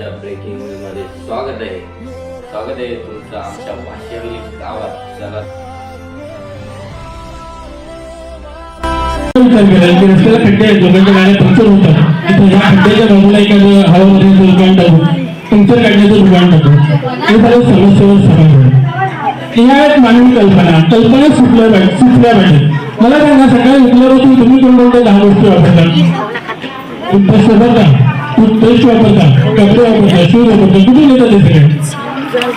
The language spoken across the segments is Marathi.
आजच्या ब्रेकिंग न्यूजमध्ये स्वागत आहे. स्वागत आहे तुमचं आमच्या वाशिवली गावात. चला. रस्त्याला खड्डे आहेत लोकांच्या गाड्या पंक्चर होतात ह्या खड्ड्याच्या बाजूला एखादं हवामध्ये दुकान टाकू पंक्चर काढण्याचं दुकान टाकू हे सगळं समस्येवर समाधान ह्या एक मानवी कल्पना कल्पना सुचल्या पाहिजे सुचल्या पाहिजे मला सांगा सकाळी उठल्यापासून तुम्ही कोणकोणत्या दहा गोष्टी वापरतात टूथपेस्ट वापरता टूथपेस्ट वापरता कपडे वापरता शूज वापरता कुठे येतात हे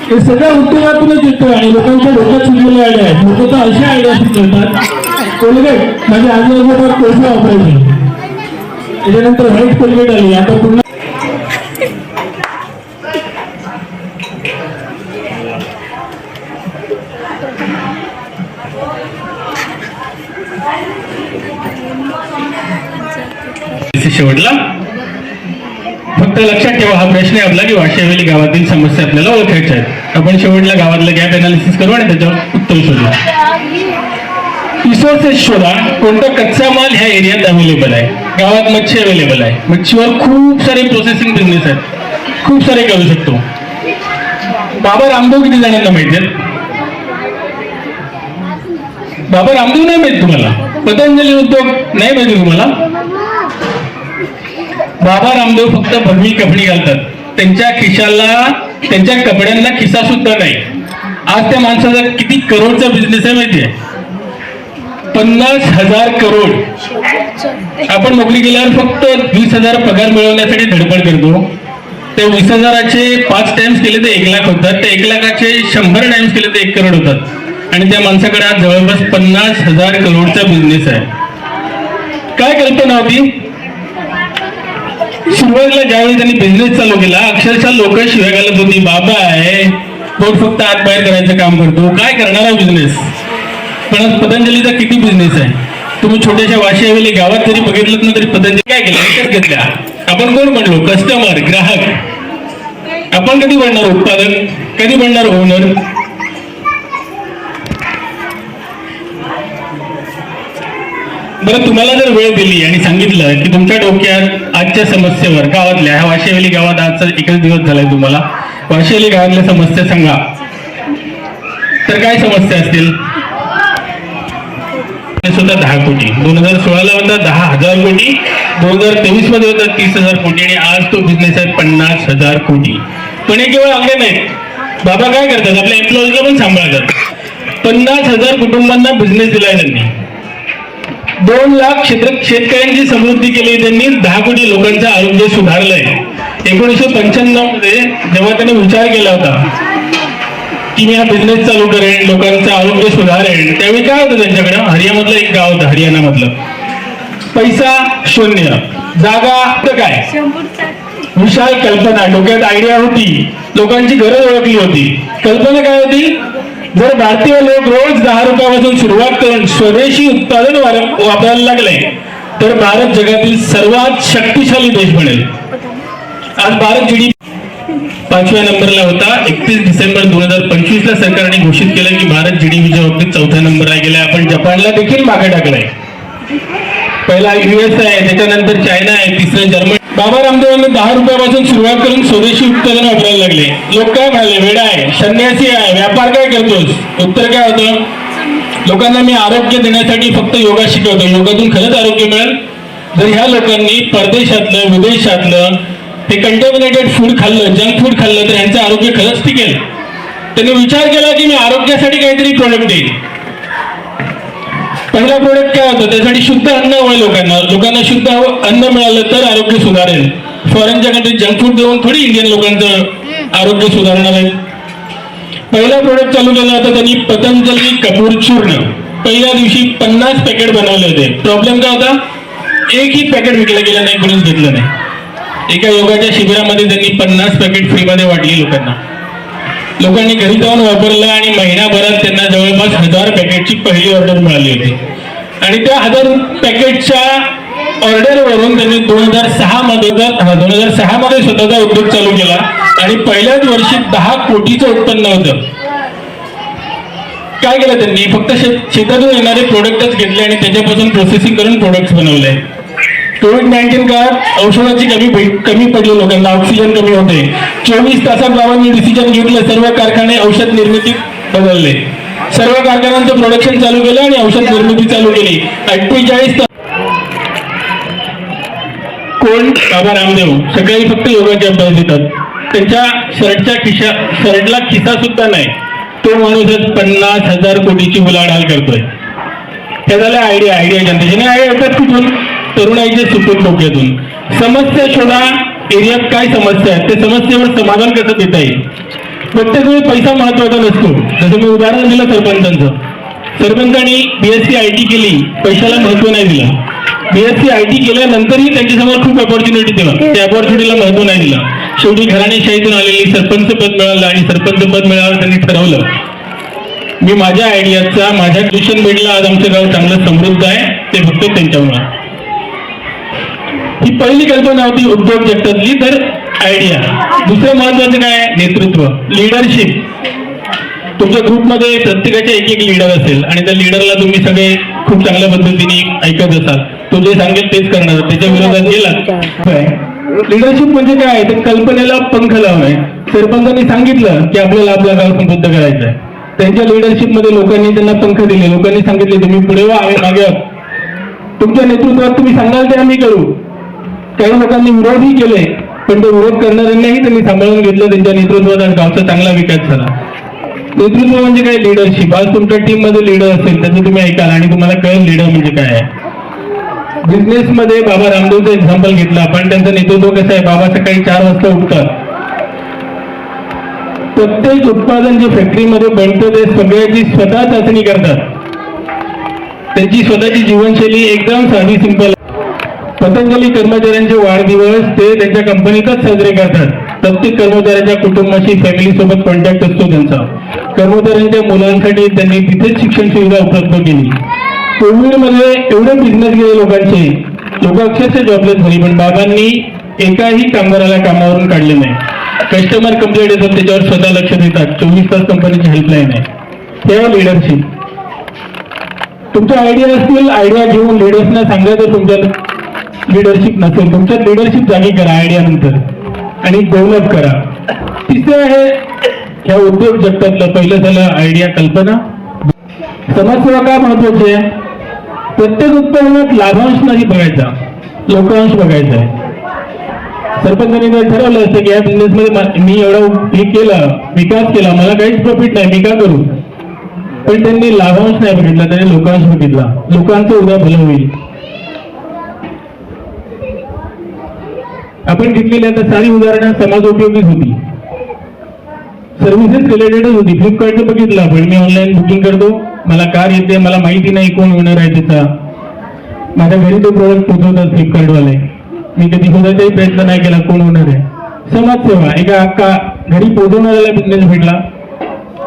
हे सगळ्या उद्योगातूनच येतं आणि लोकांच्या डोक्यात सुचलेल्या आयडिया आहेत. लोक तर अशा आयडिया सुचवतात कोलगेट म्हणजे आजूबाजूला कोळसा वापरायचे. त्याच्यानंतर व्हाईट कोलगेट आली. आता पुन्हा शेवटला? फक्त लक्षात ठेवा हा प्रश्न आहे आपला की वाशियावेली गावातील समस्या आपल्याला ओळखायच्या आहेत. आपण शेवटला गावातलं गॅप अनालिसिस करू आणि त्याच्यावर उत्तर शोधू. रिसोर्सेस शोधा कोणता कच्चा माल ह्या एरियात अवेलेबल आहे. गावात मच्छी अवेलेबल आहे. मच्छीवर खूप सारे प्रोसेसिंग बिझनेस आहेत. खूप सारे करू शकतो. बाबा रामदेव किती जणांना माहिती आहेत? बाबा रामदेव नाही माहीत तुम्हाला? पतंजली उद्योग नाही माहिती तुम्हाला? बाबा रामदेव फक्त भगवी कपडी घालतात. त्यांच्या खिशाला त्यांच्या कपड्यांना खिसा सुद्धा नाही. आज त्या माणसाचा किती करोडचा बिझनेस आहे माहितीये? पन्नास हजार करोड. आपण नोकरी गेल्यावर फक्त वीस हजार पगार मिळवण्यासाठी धडपड करतो. ते वीस हजाराचे पाच टाइम्स केले तर एक लाख होतात. ते एक लाखाचे शंभर टाइम्स केले तर एक करोड होतात. आणि त्या माणसाकडे आज जवळपास पन्नास हजार करोडचा बिझनेस आहे. काय कल्पना होती? सुरुवातीला ज्यावेळी त्यांनी बिझनेस चालू केला अक्षरशः लोक शिवाय घालत होती बाबा आहे पोट फक्त आत बाहेर करायचं काम करतो काय करणार आहे बिझनेस पण पतंजलीचा किती बिझनेस आहे? तुम्ही छोट्याशा वाशी गावात जरी बघितलं ना तरी पतंजली काय केलं विकत घेतल्या. आपण कोण म्हणलो कस्टमर ग्राहक. आपण कधी बनणार उत्पादक? कधी बनणार ओनर बरं तुम्हाला जर वेळ दिली आणि सांगितलं की तुमच्या डोक्यात आजच्या समस्येवर गावातल्या ह्या वाशिवली गावात आजचा एकच दिवस झालाय तुम्हाला. वाशिवली गावातल्या समस्या सांगा. तर काय समस्या असतील? सुद्धा दहा कोटी. दोन हजार सोळाला होता दहा हजार कोटी. दोन हजार तेवीसमध्ये होता तीस हजार कोटी. आणि आज तो बिझनेस आहे पन्नास हजार कोटी. पण हे केवळ अंगे नाहीत बाबा काय करतात? आपल्या एम्प्लॉईजला पण सांभाळतात. पन्नास हजार कुटुंबांना बिझनेस दिलाय त्यांनी. दोन लाख क्षेत्र शेतकऱ्यांची समृद्धी केली त्यांनी दहा कोटी लोकांचं आरोग्य सुधारलंय. एकोणीसशे पंच्याण्णवमध्ये जेव्हा त्यांनी विचार केला होता की मी हा बिझनेस चालू करेन लोकांचं आरोग्य सुधारेन त्यावेळी काय होतं त्यांच्याकडे? हरियामधलं एक गाव होतं हरियाणामधलं. पैसा शून्य. जागा तर काय? विशाल कल्पना. डोक्यात आयडिया होती. लोकांची गरज ओळखली होती. कल्पना काय होती? जर भारतीय लोक रोज दहा रुपयापासून सुरुवात करून स्वदेशी उत्पादन वापरायला लागले तर भारत जगातील सर्वात शक्तिशाली देश बनेल. आज भारत जीडी पाचव्या नंबरला होता. एकतीस डिसेंबर दोन हजार पंचवीस ला सरकारने घोषित केलं की भारत जीडीपीच्या बाबतीत चौथ्या नंबरला गेलाय आपण जपानला देखील मागे टाकलाय. पहिला युएस आहे त्याच्यानंतर चायना आहे तिसरं जर्मनी बाबा रामदेवांनी दहा रुपयापासून सुरुवात करून स्वदेशी उत्पादन वापरायला लागले. लोक काय म्हणाले? वेडा आहे संन्यासी आहे व्यापार काय करतोस? उत्तर काय होतं? लोकांना मी आरोग्य देण्यासाठी फक्त योगा शिकवतो. योगातून खरंच आरोग्य मिळेल? जर ह्या लोकांनी परदेशातलं विदेशातलं ते कंटेमिनेटेड फूड खाल्लं जंक फूड खाल्लं तर यांचं आरोग्य खरंच टिकेल. त्यांनी विचार केला की मी आरोग्यासाठी काहीतरी प्रोडक्ट देईल पहिला प्रोडक्ट काय होतं? त्यासाठी शुद्ध अन्न हवंय लोकांना. लोकांना शुद्ध हवं- अन्न मिळालं तर आरोग्य सुधारेल. फॉरेनच्या कंट्रीत जंक फूड देऊन थोडी इंडियन लोकांचं आरोग्य सुधारणार आहे. पहिला प्रोडक्ट चालू केला होता त्यांनी पतंजली कपूर चूर्ण. पहिल्या दिवशी पन्नास पॅकेट बनवले होते. प्रॉब्लेम काय होता? एकही पॅकेट विकलं गेलं नाही कोणीच घेतलं नाही. एका योगाच्या शिबिरामध्ये त्यांनी पन्नास पॅकेट फ्रीमध्ये वाटली लोकांना. लोकांनी घरी जाऊन वापरलं आणि महिनाभरात त्यांना जवळपास हजार पॅकेटची पहिली ऑर्डर मिळाली होती. आणि त्या हजार पॅकेटच्या ऑर्डरवरून त्यांनी दोन हजार सहा मध्ये दोन हजार सहा मध्ये स्वतःचा उद्योग चालू केला आणि पहिल्याच वर्षी दहा कोटीचं उत्पन्न होतं. काय केलं त्यांनी? फक्त शेत शेतातून येणारे प्रोडक्टच घेतले आणि त्याच्यापासून प्रोसेसिंग करून प्रोडक्ट्स बनवले. कोविड नाईन्टीन काळात औषधाची कमी कमी पडली लोकांना ऑक्सिजन कमी होते. चोवीस तासात बाबांनी डिसिजन घेतलं सर्व कारखाने औषध निर्मितीत बदलले. सर्व कारखान्यांचं प्रोडक्शन चालू केलं आणि औषध निर्मिती चालू केली. अठ्ठेचाळीस तास कोण? बाबा रामदेव. सकाळी फक्त योगाचे अभ्यास देतात. त्यांच्या शर्टच्या खिशा शर्टला खिसा सुद्धा नाही. तो माणूसच पन्नास हजार कोटीची उलाढाल करतोय. हे झालं आयडिया आयडिया जनतेची. आणि आयडिया येतात कुठून? तरुणाईचे सुटून डोक्यातून समस्या शोधा एरियात काय समस्या आहेत ते समस्येवर समाधान कसं देता येईल? प्रत्येक वेळी पैसा महत्त्वाचा नसतो. जसं मी उदाहरण दिलं सरपंचांचं. सरपंचांनी बीएससी आय टी केली पैशाला महत्त्व नाही दिलं. बीएससी आय टी केल्यानंतरही त्यांच्यासमोर खूप ऑपॉर्च्युनिटी दिलं त्या ऑपॉर्च्युनिटीला महत्त्व नाही दिलं. शेवटी घराणेशाहीतून आलेली सरपंच पद मिळालं आणि सरपंच पद मिळालं त्यांनी ठरवलं. मी माझ्या आयडियाचा माझ्या ट्युशन बेडला आज आमचं गाव चांगलं समृद्ध आहे. ते फक्त त्यांच्यामुळे. ही पहिली कल्पना होती उद्योग जगतातली तर आयडिया दुसरं महत्वाचं काय? नेतृत्व. लिडरशिप तुमच्या ग्रुपमध्ये प्रत्येकाचे एक एक लीडर असेल आणि त्या लीडरला तुम्ही सगळे खूप चांगल्या पद्धतीने ऐकत असाल. तो जे सांगेल तेच करणार. त्याच्या विरोधात गेलात लिडरशिप म्हणजे काय? तर कल्पनेला पंख लावणे. सरपंचांनी सांगितलं की आपल्याला आपला गाव समृद्ध करायचं आहे त्यांच्या लिडरशिपमध्ये लोकांनी त्यांना पंख दिले. लोकांनी सांगितले तुम्ही पुढे वा आम्ही मागे तुमच्या नेतृत्वात तुम्ही सांगाल ते आम्ही करू. काही लोकांनी विरोधही केले पण ते विरोध करणाऱ्यांनाही त्यांनी सांभाळून घेतलं त्यांच्या नेतृत्वात आणि गावचा चांगला विकास झाला. नेतृत्व म्हणजे काय? लिडरशिप आज तुमच्या टीममध्ये लीडर असेल त्याचं तुम्ही ऐकाल आणि तुम्हाला कळेल लीडर म्हणजे काय आहे. बिझनेस मध्ये बाबा रामदेवचं एक्झाम्पल घेतलं. आपण त्यांचं नेतृत्व कसं आहे? बाबा सकाळी चार वाजता उठतात. प्रत्येक उत्पादन जे फॅक्टरीमध्ये बनतं ते सगळ्याची स्वतः चाचणी करतात. त्यांची स्वतःची जीवनशैली एकदम साधी सिंपल पतंजली कर्मचाऱ्यांचे वाढदिवस ते त्यांच्या कंपनीतच साजरे करतात. प्रत्येक कर्मचाऱ्यांच्या कुटुंबाशी फॅमिली सोबत कॉन्टॅक्ट असतो त्यांचा. कर्मचाऱ्यांच्या मुलांसाठी त्यांनी तिथेच शिक्षण सुविधा उपलब्ध केली. कोविडमध्ये एवढे बिझनेस गेले लोकांचे. लोक अक्षरशः जॉबलेस झाली पण बाबांनी एकाही कामगाराला कामावरून काढले नाही. कस्टमर कंप्लेंट येतात त्याच्यावर स्वतः लक्ष देतात. चोवीस तास कंपनीची हेल्पलाईन आहे. तेव्हा लिडरशिप तुमच्या आयडिया असतील आयडिया घेऊन लिडर्सना सांगा तर तुमच्या लिडरशिप नसेल तुमच्यात लिडरशिप जागी करा आयडिया नंतर. आणि डेव्हलप करा. तिसरं आहे ह्या उद्योग जगतातलं पहिलं झालं आयडिया कल्पना. समाजसेवा का महत्वाची आहे? प्रत्येक उत्पादनात लाभांश नाही बघायचा लोकांश बघायचा आहे. सरपंचांनी जर ठरवलं असतं की या बिझनेसमध्ये मी एवढा हे केला विकास केला मला काहीच प्रॉफिट नाही मी का करू? पण त्यांनी लाभांश नाही बघितला त्यांनी लोकांश बघितला. लोकांचं उद्या भलं होईल. आपण घेतलेली आता सारी उदाहरणं समाजोपयोगीच होती. सर्व्हिसेस रिलेटेडच होती. फ्लिपकार्टचं बघितलं आपण. मी ऑनलाईन बुकिंग करतो. मला कार येते. मला माहिती नाही कोण ओनर आहे त्याचा माझ्या घरी तो प्रोडक्ट पोहोचवतात फ्लिपकार्टवाले मी कधी शोधायचाही प्रयत्न नाही केला कोण होणार आहे. समाजसेवा एका अक्का घरी पोहोचवणाऱ्याला बिझनेस भेटला.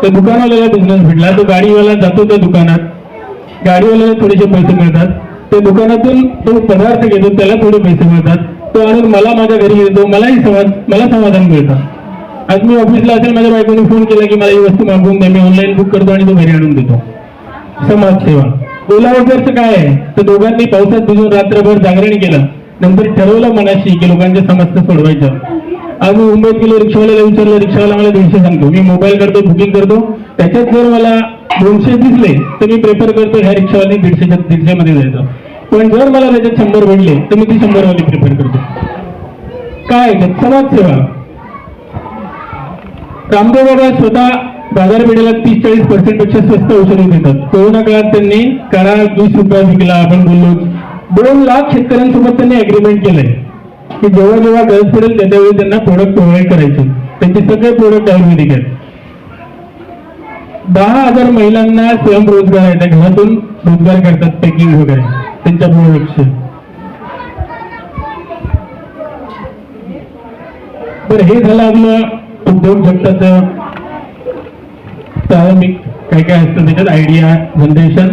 तर दुकानवाल्याला बिझनेस भेटला. तो गाडीवाला जातो त्या दुकानात. गाडीवाल्याला थोडेसे पैसे मिळतात. त्या दुकानातून तो पदार्थ घेतो. त्याला थोडे पैसे मिळतात. तो आणून मला माझ्या घरी येतो मलाही समाज मला समाधान मिळतं. आज मी ऑफिसला असेल माझ्या बायकोने फोन केला की मला ही वस्तू मागवून द्या. मी ऑनलाईन बुक करतो आणि तो घरी आणून देतो. समाजसेवा. ओला काय आहे? तर दोघांनी पावसात भिजून रात्रभर जागरण केलं. नंतर ठरवलं मनाशी की लोकांच्या समस्या सोडवायच्या. आज मी मुंबईत गेलो रिक्षावाल्याला विचारलं रिक्षावाला मला दीडशे सांगतो. मी मोबाईल करतो बुकिंग करतो. त्याच्यात जर मला दोनशे दिसले तर मी प्रेफर करतो ह्या रिक्षावाली दीडशे मध्ये जायचं. पण जर मला त्याच्यात शंभर भेटले तर मी ती शंभर वाली प्रेफर करतो. काय समाजसेवा रामदेव बाबा स्वतः बाजारपेठेला तीस चाळीस पर्सेंटपेक्षा स्वस्त औषधे देतात. कोरोना काळात त्यांनी करा वीस रुपया विकला आपण बोललो. दोन लाख शेतकऱ्यांसोबत त्यांनी अग्रीमेंट केलंय. की जेव्हा जेव्हा गरज पडेल त्याच्यावेळी त्यांना प्रोडक्ट प्रोव्हाइड करायचे. त्यांचे सगळे प्रोडक्ट आयुर्वेदिक आहेत. दहा हजार महिलांना स्वयंरोजगार आहे. त्या घरातून रोजगार करतात पॅकिंग वगैरे. त्यांच्यामुळे प्रोडक्टचे बरं हे झालं आपलं उद्योग जगताचं प्रारंभिक काय काय असतं त्याच्यात? आयडिया जनरेशन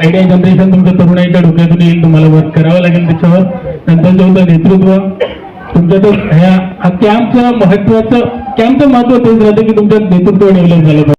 आयडिया जनरेशन तुमच्या तरुणाईच्या डोक्यातून येईल तुम्हाला वर्क करावं लागेल त्याच्यावर. नंतर जे होतं नेतृत्व तुमच्यातच ह्या कॅम्पचं महत्वाचं कॅम्पचं महत्त्व तेच राहतं की तुमच्यात नेतृत्व डेव्हलप झालं